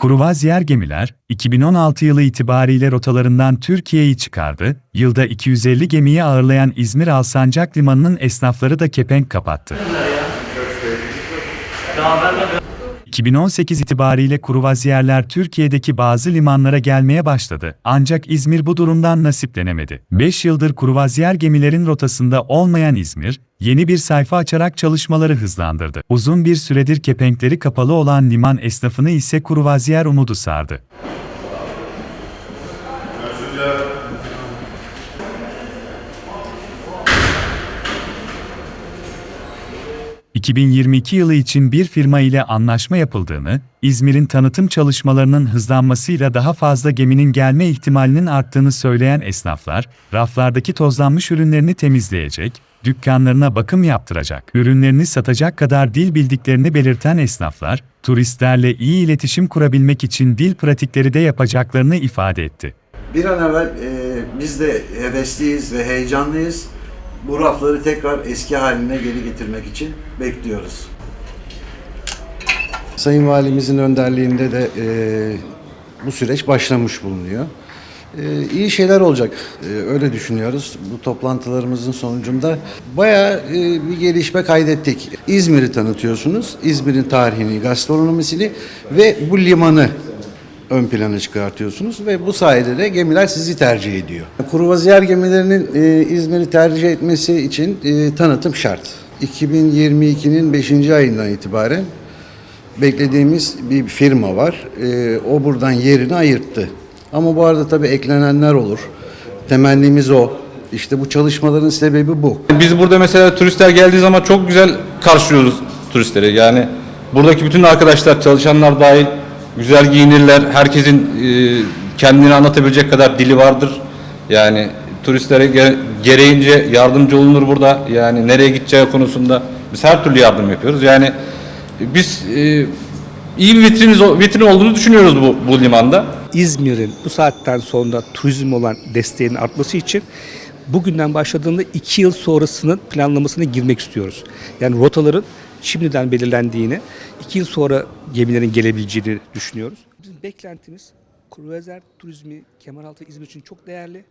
Kruvazyer gemiler, 2016 yılı itibariyle rotalarından Türkiye'yi çıkardı, yılda 250 gemiyi ağırlayan İzmir Alsancak Limanı'nın esnafları da kepenk kapattı. 2018 itibariyle kruvazyerler Türkiye'deki bazı limanlara gelmeye başladı. Ancak İzmir bu durumdan nasiplenemedi. 5 yıldır kruvazyer gemilerin rotasında olmayan İzmir, yeni bir sayfa açarak çalışmaları hızlandırdı. Uzun bir süredir kepenkleri kapalı olan liman esnafını ise kruvazyer umudu sardı. ...2022 yılı için bir firma ile anlaşma yapıldığını, İzmir'in tanıtım çalışmalarının hızlanmasıyla daha fazla geminin gelme ihtimalinin arttığını söyleyen esnaflar, raflardaki tozlanmış ürünlerini temizleyecek, dükkanlarına bakım yaptıracak, ürünlerini satacak kadar dil bildiklerini belirten esnaflar, turistlerle iyi iletişim kurabilmek için dil pratikleri de yapacaklarını ifade etti. Bir an evvel e, biz de hevesliyiz ve heyecanlıyız. Bu rafları tekrar eski haline geri getirmek için bekliyoruz. Sayın Valimizin önderliğinde de e, bu süreç başlamış bulunuyor. E, iyi şeyler olacak, e, öyle düşünüyoruz. Bu toplantılarımızın sonucunda bayağı e, bir gelişme kaydettik. İzmir'i tanıtıyorsunuz, İzmir'in tarihini, gastronomisini ve bu limanı ön plana çıkartıyorsunuz ve bu sayede de gemiler sizi tercih ediyor. Kruvaziyer gemilerinin e, İzmir'i tercih etmesi için e, tanıtım şart. 2022'nin 5. ayından itibaren beklediğimiz bir firma var. E, o buradan yerini ayırttı. Ama bu arada tabii eklenenler olur. Temennimiz o. İşte bu çalışmaların sebebi bu. Biz burada mesela turistler geldiği zaman çok güzel karşılıyoruz turistleri. Yani buradaki bütün arkadaşlar, çalışanlar dahil güzel giyinirler. Herkesin e, kendini anlatabilecek kadar dili vardır. Yani turistlere ge- gereğince yardımcı olunur burada. Yani nereye gideceği konusunda biz her türlü yardım yapıyoruz. Yani biz e, iyi bir vitriniz, vitrin olduğunu düşünüyoruz bu, bu limanda. İzmir'in bu saatten sonra turizm olan desteğinin artması için bugünden başladığında iki yıl sonrasının planlamasına girmek istiyoruz. Yani rotaların şimdiden belirlendiğini, iki yıl sonra gemilerin gelebileceğini düşünüyoruz. Bizim beklentimiz kruvazer turizmi Kemeraltı İzmir için çok değerli.